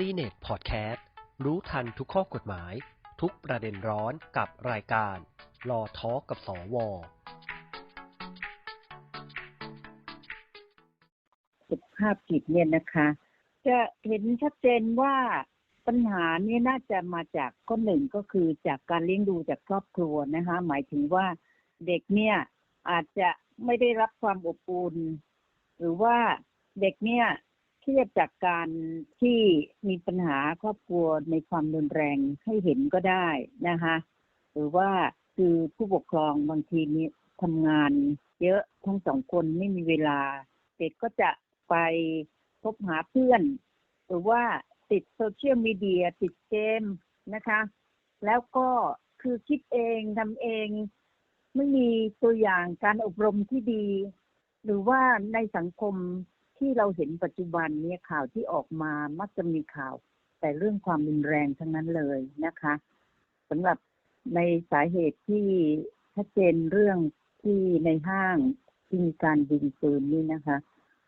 ซีเน็ตพอดแคสต์รู้ทันทุกข้อกฎหมาย ทุกประเด็นร้อนกับรายการรอทอกับสวสุขภาพจิตเนี่ยนะคะ จะเห็นชัดเจนว่าปัญหาเนี่ยน่าจะมาจากข้อหนึ่งก็คือจากการเลี้ยงดูจากครอบครัวนะคะ หมายถึงว่าเด็กเนี่ยอาจจะไม่ได้รับความอบอุ่นหรือว่าเด็กเนี่ย เครียดจากการที่มีปัญหาครอบครัวในความรุนแรงให้เห็นก็ได้นะคะ หรือว่าคือผู้ปกครองบางทีมีทำงานเยอะทั้งสองคนไม่มีเวลา เด็กก็จะไปพบหาเพื่อน หรือว่าติดโซเชียลมีเดียติดเกมนะคะ แล้วก็คือคิดเองทำเอง ไม่มีตัวอย่างการอบรมที่ดี หรือว่าในสังคม ที่เราเห็นปัจจุบันเนี่ยข่าวที่ออกมามักจะมีข่าว แต่เรื่องความรุนแรงทั้งนั้นเลยนะคะสำหรับในสาเหตุที่ชัดเจนเรื่องที่ในห้างที่มีการยิงปืนนี่นะคะ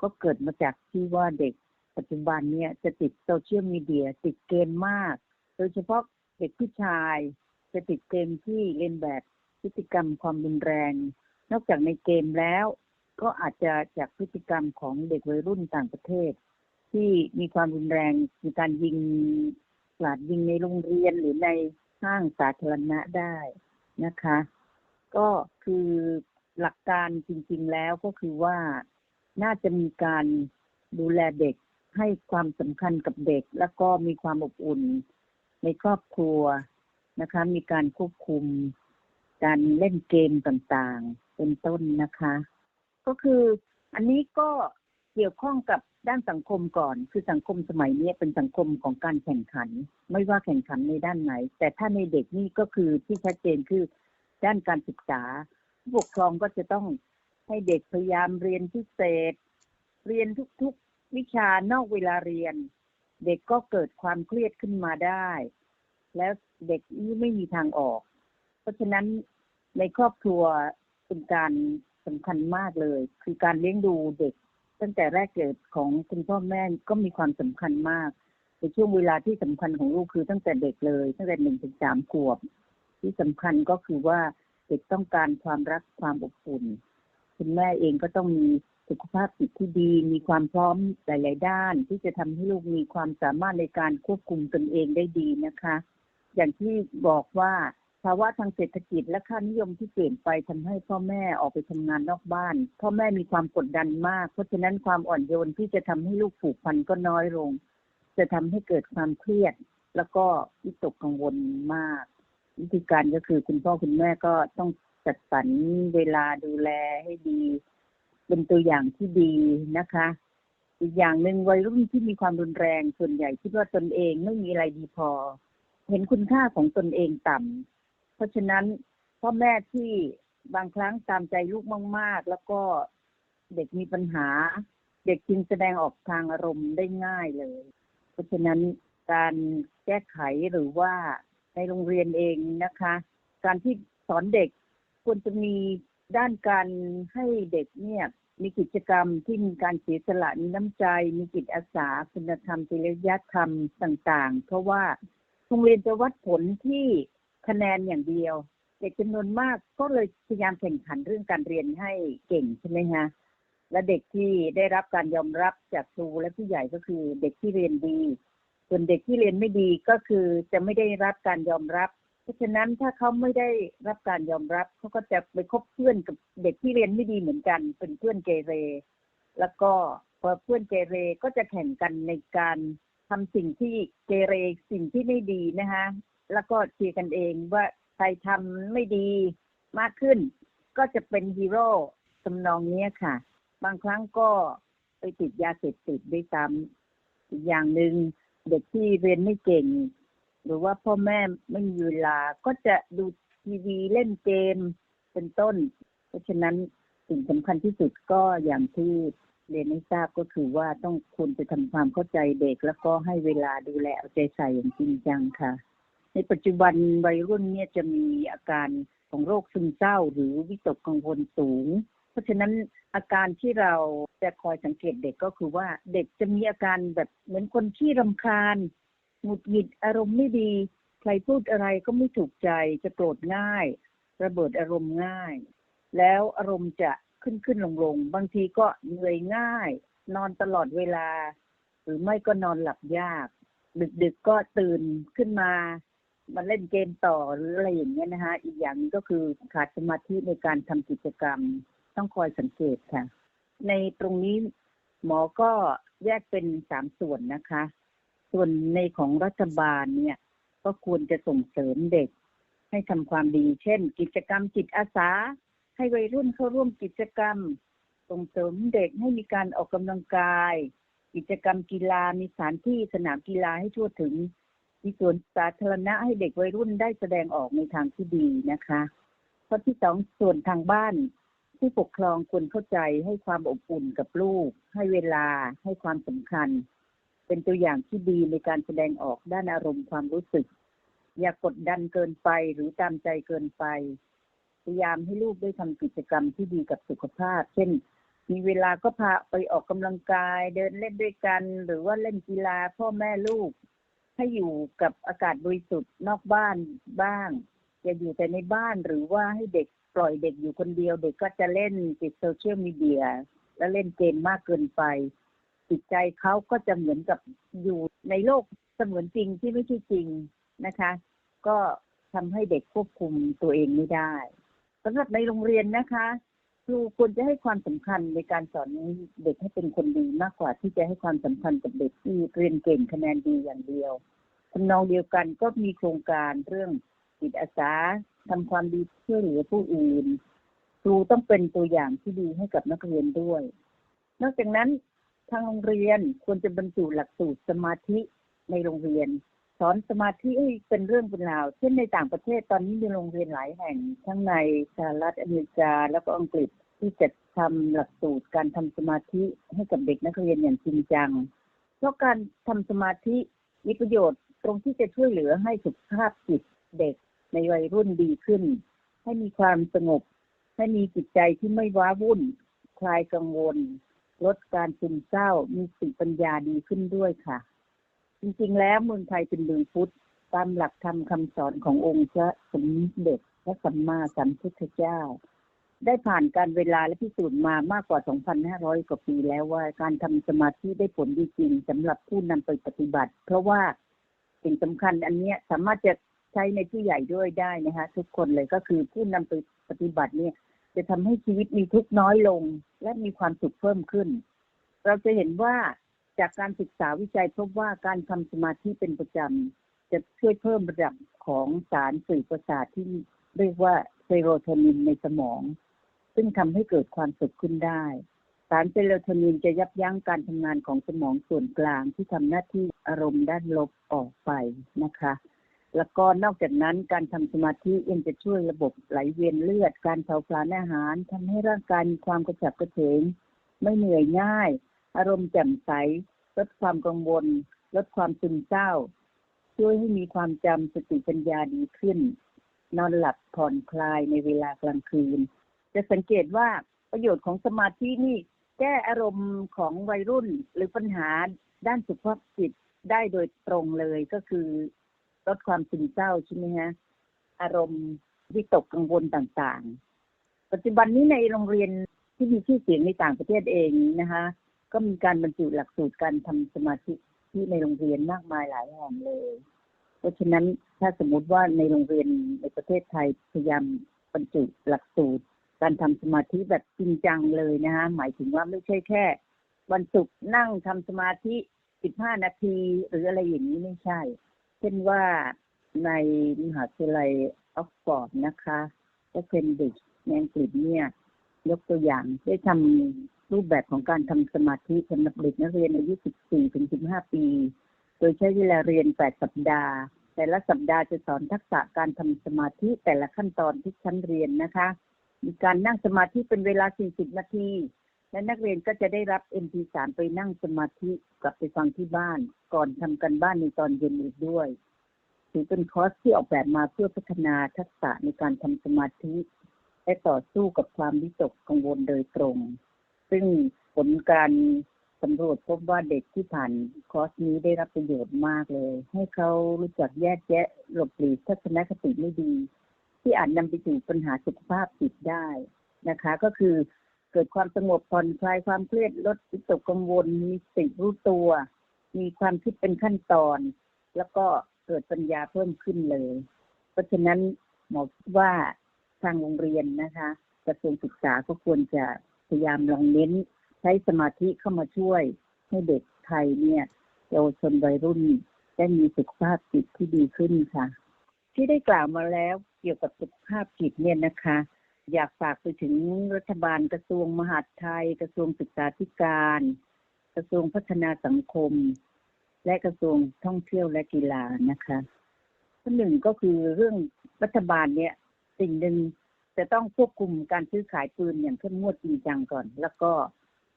ก็เกิดมาจากที่ว่าเด็กปัจจุบันเนี่ยจะติดโซเชียลมีเดียติดเกมมาก โดยเฉพาะเด็กผู้ชาย จะติดเกมที่เล่นแบบพฤติกรรมความรุนแรง นอกจากในเกมแล้ว ก็อาจจะจากพฤติกรรมของเด็กวัยรุ่นต่างประเทศ ที่มีความรุนแรงมีการยิงกราดยิงในโรงเรียนหรือในห้างสาธารณะได้นะคะ ก็คือหลักการจริง ๆ แล้วก็คือว่าน่าจะมีการดูแลเด็กให้ความสำคัญกับเด็ก แล้วก็มีความอบอุ่นในครอบครัวนะคะ มีการควบคุมการเล่นเกมต่างๆ เป็นต้นนะคะ ก็คืออันนี้ก็เกี่ยวข้องกับด้านสังคมก่อน คือสังคมสมัยนี้เป็นสังคมของการแข่งขัน ไม่ว่าแข่งขันในด้านไหน แต่ถ้าในเด็กนี่ก็คือที่ชัดเจนคือด้านการศึกษาผู้ปกครองก็จะต้องให้เด็กพยายามเรียนพิเศษ เรียนทุกๆวิชานอกเวลาเรียน เด็กก็เกิดความเครียดขึ้นมาได้ แล้วเด็กนี่ไม่มีทางออก เพราะฉะนั้นในครอบครัวเป็นการ สำคัญมากเลย คือการเลี้ยงดูเด็ก ตั้งแต่แรกเกิดของคุณพ่อแม่ก็มีความสำคัญมากในช่วงเวลาที่สำคัญของลูกคือตั้งแต่เด็กเลย ตั้งแต่หนึ่งถึงสามขวบ ที่สำคัญก็คือว่าเด็กต้องการความรักความอบอุ่นคุณแม่เองก็ต้องมีสุขภาพจิตที่ดี มีความพร้อมหลาย ๆ ด้าน ที่จะทำให้ลูกมีความสามารถในการควบคุมตนเองได้ดีนะคะ อย่างที่บอกว่า ภาวะทางเศรษฐกิจและค่านิยมที่เปลี่ยนไปทำให้พ่อแม่ออกไปทำงานนอกบ้าน พ่อแม่มีความกดดันมาก เพราะฉะนั้นความอ่อนโยนที่จะทำให้ลูกผูกพันก็น้อยลง จะทำให้เกิดความเครียด แล้วก็วิตกกังวลมาก วิธีการก็คือคุณพ่อคุณแม่ก็ต้องจัดสรรเวลาดูแลให้ดี เป็นตัวอย่างที่ดีนะคะอีกอย่างหนึ่งวัยรุ่นที่มีความรุนแรงส่วนใหญ่คิดว่าตนเองไม่มีอะไรดีพอ เห็นคุณค่าของตนเองต่ำ ราะฉะนั้นพ่อแม่ที่บางครั้งตามใจลูกมาก ๆ แล้วก็เด็กมีปัญหา เด็กจึงแสดงออกทางอารมณ์ได้ง่ายเลย เพราะฉะนั้นการแก้ไขหรือว่าในโรงเรียนเองนะคะ การที่สอนเด็กควรจะมีด้านการให้เด็กเนี่ยมีกิจกรรมที่มีการเสียสละมีน้ำใจ มีจิตอาสาคุณธรรมจริยธรรมต่าง ๆ เพราะว่าโรงเรียนจะวัดผลที่ คะแนนอย่างเดียว เด็กจำนวนมากก็เลยพยายามแข่งขันเรื่องการเรียนให้เก่งใช่ไหมคะและเด็กที่ได้รับการยอมรับจากครูและผู้ใหญ่ก็คือเด็กที่เรียนดี ส่วนเด็กที่เรียนไม่ดีก็คือจะไม่ได้รับการยอมรับ เพราะฉะนั้นถ้าเขาไม่ได้รับการยอมรับเขาก็จะไปคบเพื่อนกับเด็กที่เรียนไม่ดีเหมือนกัน เป็นเพื่อนเกเร แล้วก็พอเพื่อนเกเรก็จะแข่งกันในการทำสิ่งที่เกเรสิ่งที่ไม่ดีนะคะ แล้วก็เชียร์กันเองว่าใครทำไม่ดีมากขึ้น ก็จะเป็นฮีโร่ทำนองนี้ค่ะ บางครั้งก็ไปติดยาเสพติดด้วยซ้ำอีกอย่างหนึ่งเด็กที่เรียนไม่เก่ง หรือว่าพ่อแม่ไม่มีเวลาก็จะดูทีวีเล่นเกมเป็นต้น เพราะฉะนั้นสิ่งสำคัญที่สุดก็อย่างที่เรียนให้ทราบก็คือว่าต้องควรจะทำความเข้าใจเด็ก แล้วก็ให้เวลาดูแลเอาใจใส่อย่างจริงจังค่ะ ในปัจจุบันวัยรุ่นเนี่ยจะมีอาการของโรคซึมเศร้า หรือวิตกกังวลสูง เพราะฉะนั้นอาการที่เราจะคอยสังเกตเด็กก็คือว่าเด็กจะมีอาการแบบเหมือนคนที่รำคาญหงุดหงิดอารมณ์ไม่ดี ใครพูดอะไรก็ไม่ถูกใจจะโกรธง่าย ระเบิดอารมณ์ง่าย แล้วอารมณ์จะขึ้นขึ้นลงลงบางทีก็เหนื่อยง่าย นอนตลอดเวลา หรือไม่ก็นอนหลับยาก ดึกๆก็ตื่นขึ้นมา มาเล่นเกมต่อหรืออะไรอย่างเงี้ยนะคะอีกอย่างนึงก็คือขาดสมาธิในการทำกิจกรรม ต้องคอยสังเกตค่ะ ในตรงนี้หมอก็แยกเป็นสามส่วนนะคะ ส่วนในของรัฐบาลเนี่ย ก็ควรจะส่งเสริมเด็ก ให้ทำความดี เช่น กิจกรรมจิตอาสา ให้วัยรุ่นเข้าร่วมกิจกรรม ส่งเสริมเด็กให้มีการออกกำลังกาย กิจกรรมกีฬามีสถานที่สนามกีฬาให้ทั่วถึง มีส่วนสาธารณะให้เด็กวัยรุ่นได้แสดงออกในทางที่ดีนะคะข้อที่สองส่วนทางบ้าน ผู้ปกครองควรเข้าใจให้ความอบอุ่นกับลูก ให้เวลาให้ความสำคัญ เป็นตัวอย่างที่ดีในการแสดงออกด้านอารมณ์ความรู้สึก อย่ากดดันเกินไปหรือตามใจเกินไปพยายามให้ลูกได้ทำกิจกรรมที่ดีกับสุขภาพ เช่น มีเวลาก็พาไปออกกำลังกาย เดินเล่นด้วยกัน หรือว่าเล่นกีฬาพ่อแม่ลูก ให้อยู่กับอากาศบริสุทธิ์นอกบ้านบ้างอย่าอยู่แต่ในบ้านหรือว่าให้เด็กปล่อยเด็กอยู่คนเดียว เด็กก็จะเล่นติดโซเชียลมีเดียและเล่นเกมมากเกินไปจิตใจเขาก็จะเหมือนกับอยู่ในโลกเสมือนจริงที่ไม่ใช่จริงนะคะ ก็ทำให้เด็กควบคุมตัวเองไม่ได้สำหรับในโรงเรียนนะคะ ครูควรจะให้ความสำคัญในการสอนเด็กให้เป็นคนดีมากกว่าที่จะให้ความสำคัญกับเด็กที่เรียนเก่งคะแนนดีอย่างเดียวทำนองเดียวกันก็มีโครงการเรื่องจิตอาสาทำความดีช่วยเหลือผู้อื่น ครูต้องเป็นตัวอย่างที่ดีให้กับนักเรียนด้วย นอกจากนั้นทางโรงเรียนควรจะบรรจุหลักสูตรสมาธิในโรงเรียน สอนสมาธิเป็นเรื่องเป็นราวเช่นในต่างประเทศตอนนี้มีโรงเรียนหลายแห่ง ทั้งในสหรัฐอเมริกาแล้วก็อังกฤษที่จะทำหลักสูตรการทำสมาธิให้กับเด็กนักเรียนอย่างจริงจัง เพราะการทำสมาธิมีประโยชน์ตรงที่จะช่วยเหลือให้สุขภาพจิตเด็กในวัยรุ่นดีขึ้น ให้มีความสงบ ให้มีจิตใจที่ไม่ว้าวุ่น คลายกังวล ลดการซึมเศร้ามีสติปัญญาดีขึ้นด้วยค่ะ จริงๆ แล้วเมืองไทยเป็นเมืองพุทธตามหลักธรรมคำสอนขององค์พระสมเด็จพระสัมมาสัมพุทธเจ้า ได้ผ่านการเวลาและพิสูจน์มามากกว่า 2,500 กว่าปีแล้วว่าการทำสมาธิได้ผลดีจริงสำหรับผู้นำไปปฏิบัติ เพราะว่าสิ่งสำคัญอันนี้สามารถจะใช้ในผู้ใหญ่ด้วยได้นะคะ ทุกคนเลยก็คือผู้นำไปปฏิบัติเนี่ย จะทำให้ชีวิตมีทุกข์น้อยลง และมีความสุขเพิ่มขึ้น เราจะเห็นว่า จากการศึกษาวิจัยพบว่าการทำสมาธิเป็นประจำ จะช่วยเพิ่มระดับของสารสื่อประสาทที่เรียกว่าเซโรโทนินในสมอง ซึ่งทำให้เกิดความสุขขึ้นได้ สารเซโรโทนินจะยับยั้งการทำงานของสมองส่วนกลางที่ทำหน้าที่อารมณ์ด้านลบออกไปนะคะ แล้วก็นอกจากนั้นการทำสมาธิยังจะช่วยระบบไหลเวียนเลือด การเผาผลาญอาหารทำให้ร่างกายมีความกระฉับกระเฉงไม่เหนื่อยง่าย อารมณ์แจ่มใส ลดความกังวล ลดความซึมเศร้า ช่วยให้มีความจำสติปัญญาดีขึ้น นอนหลับผ่อนคลายในเวลากลางคืน จะสังเกตว่าประโยชน์ของสมาธินี่ แก้อารมณ์ของวัยรุ่นหรือปัญหาด้านสุขภาพจิตได้โดยตรงเลยก็คือ ลดความซึมเศร้าใช่ไหมฮะอารมณ์วิตกกังวลต่างๆ ปัจจุบันนี้ในโรงเรียนที่มีชื่อเสียงในต่างประเทศเองนะคะ ก็มีการบรรจุหลักสูตรการทำสมาธิที่ในโรงเรียนมากมายหลายแห่งเลย เพราะฉะนั้นถ้าสมมุติว่าในโรงเรียนในประเทศไทยพยายามบรรจุหลักสูตร การทำสมาธิแบบจริงจังเลยนะคะหมายถึงว่าไม่ใช่แค่ วันศุกร์นั่งทำสมาธิ 15 นาที หรืออะไรอย่างนี้ไม่ใช่ เช่นว่าในมหาวิทยาลัยออกฟอร์ดนะคะก็เป็นเด็กในอังกฤษเนี่ย ยกตัวอย่างได้ทำ รูปแบบของการทำสมาธิสำหรับเด็กนักเรียนอายุ 14 ถึง 15 ปี โดยใช้เวลาเรียน 8 สัปดาห์ แต่ละสัปดาห์จะสอนทักษะการทำสมาธิแต่ละขั้นตอนที่ชั้นเรียนนะคะ มีการนั่งสมาธิเป็นเวลา 40 นาที และนักเรียนก็จะได้รับ MP3 ไปนั่งสมาธิกลับไปฟังที่บ้าน ก่อนทำกันบ้านในตอนเย็นอีกด้วยถือเป็นคอร์สที่ออกแบบมาเพื่อพัฒนาทักษะในการทำสมาธิ และต่อสู้กับความวิตกกังวลโดยตรง ซึ่งผลการสำรวจพบว่าเด็กที่ผ่านคอร์สนี้ได้รับประโยชน์มากเลย ให้เขารู้จักแยกแยะหลบหลีกทัศนคติไม่ดี ที่อาจนำไปสู่ปัญหาสุขภาพจิตได้นะคะ ก็คือเกิดความสงบผ่อนคลายความเครียดลดวิตกกังวล มีสติรู้ตัว มีความคิดเป็นขั้นตอน แล้วก็เกิดปัญญาเพิ่มขึ้นเลย เพราะฉะนั้นหมอว่าทางโรงเรียนนะคะกระทรวงศึกษาก็ควรจะ พยายามลองเน้นใช้สมาธิเข้ามาช่วย ให้เด็กไทยเนี่ยเยาวชนวัยรุ่นได้มีสุขภาพจิตที่ดีขึ้นค่ะ ที่ได้กล่าวมาแล้วเกี่ยวกับสุขภาพจิตเนี่ยนะคะ อยากฝากไปถึงรัฐบาลกระทรวงมหาดไทย กระทรวงศึกษาธิการ กระทรวงพัฒนาสังคม และกระทรวงท่องเที่ยวและกีฬานะคะข้อหนึ่งก็คือเรื่องรัฐบาลเนี่ยสิ่งหนึ่ง จะต้องควบคุมการซื้อขายปืนอย่างเข้มงวดจริงจังก่อน แล้วก็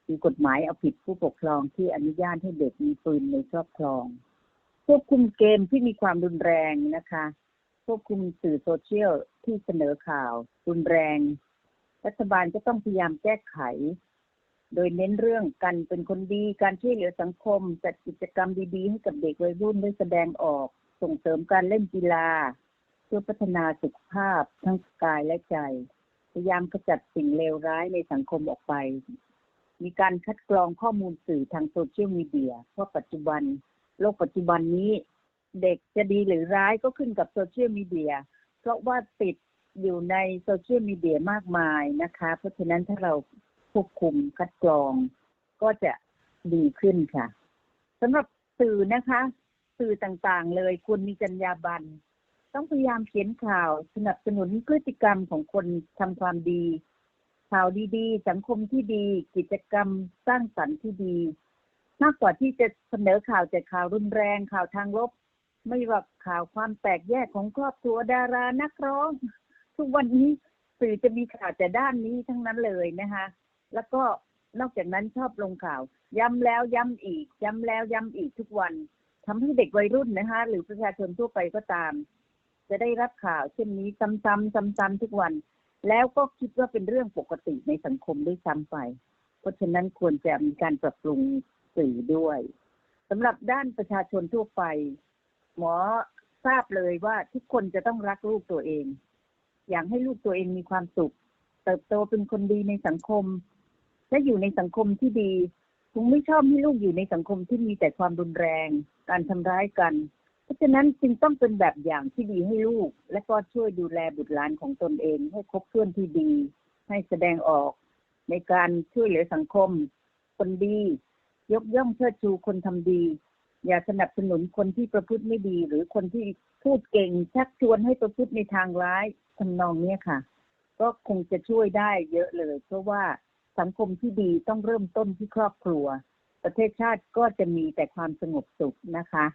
มีกฎหมายเอาผิดผู้ปกครองที่อนุญาตให้เด็กมีปืนในครอบครอง ควบคุมเกมที่มีความรุนแรงนะคะ ควบคุมสื่อโซเชียลที่เสนอข่าว รุนแรง รัฐบาลก็ต้องพยายามแก้ไข โดยเน้นเรื่องการเป็นคนดี การช่วยเหลือสังคม จัดกิจกรรมดีๆ ให้กับเด็กวัยรุ่นได้แสดงออก ส่งเสริมการเล่นกีฬา เพื่อพัฒนาสุขภาพทั้งกายและใจ พยายามขจัดสิ่งเลวร้ายในสังคมออกไป มีการคัดกรองข้อมูลสื่อทางโซเชียลมีเดียเพราะปัจจุบัน โลกปัจจุบันนี้ เด็กจะดีหรือร้ายก็ขึ้นกับโซเชียลมีเดียเพราะว่าติดอยู่ในโซเชียลมีเดียมากมายนะคะ เพราะฉะนั้นถ้าเราควบคุมคัดกรอง ก็จะดีขึ้นค่ะสำหรับสื่อนะคะ สื่อต่างๆเลยควรมีจรรยาบรรณ ต้องพยายามเขียนข่าวสนับสนุนพฤติกรรมของคนทำความดี ข่าวดีๆ สังคมที่ดี กิจกรรมสร้างสรรค์ที่ดี มากกว่าที่จะเสนอข่าวแต่ข่าวรุนแรงข่าวทางลบ ไม่ว่าข่าวความแตกแยกของครอบครัวดารานักร้อง ทุกวันนี้สื่อจะมีข่าวแต่ด้านนี้ทั้งนั้นเลยนะคะ แล้วก็นอกจากนั้นชอบลงข่าว ย้ำแล้วย้ำอีก ย้ำแล้วย้ำอีกทุกวันทำให้เด็กวัยรุ่นนะคะ หรือประชาชนทั่วไปก็ตาม จะได้รับข่าวเช่นนี้ซ้ำๆซ้ำๆทุกวัน แล้วก็คิดว่าเป็นเรื่องปกติในสังคมด้วยซ้ำไป เพราะฉะนั้นควรจะมีการปรับปรุงสื่อด้วยสำหรับด้านประชาชนทั่วไป หมอทราบเลยว่าทุกคนจะต้องรักลูกตัวเอง อยากให้ลูกตัวเองมีความสุข เติบโตเป็นคนดีในสังคม และอยู่ในสังคมที่ดีคงไม่ชอบให้ลูกอยู่ในสังคมที่มีแต่ความรุนแรง การทำร้ายกัน ราะฉะนั้นจึงต้องเป็นแบบอย่างที่ดีให้ลูก และก็ช่วยดูแลบุตรหลานของตนเอง ให้ครบถ้วนที่ดี ให้แสดงออก ในการช่วยเหลือสังคม คนดี ยกย่องเชิดชูคนทำดี อย่าสนับสนุนคนที่ประพฤติไม่ดี หรือคนที่พูดเก่งชักชวนให้ประพฤติในทางร้ายทำนองนี้ค่ะ ก็คงจะช่วยได้เยอะเลย เพราะว่าสังคมที่ดีต้องเริ่มต้นที่ครอบครัว ประเทศชาติก็จะมีแต่ความสงบสุขนะคะ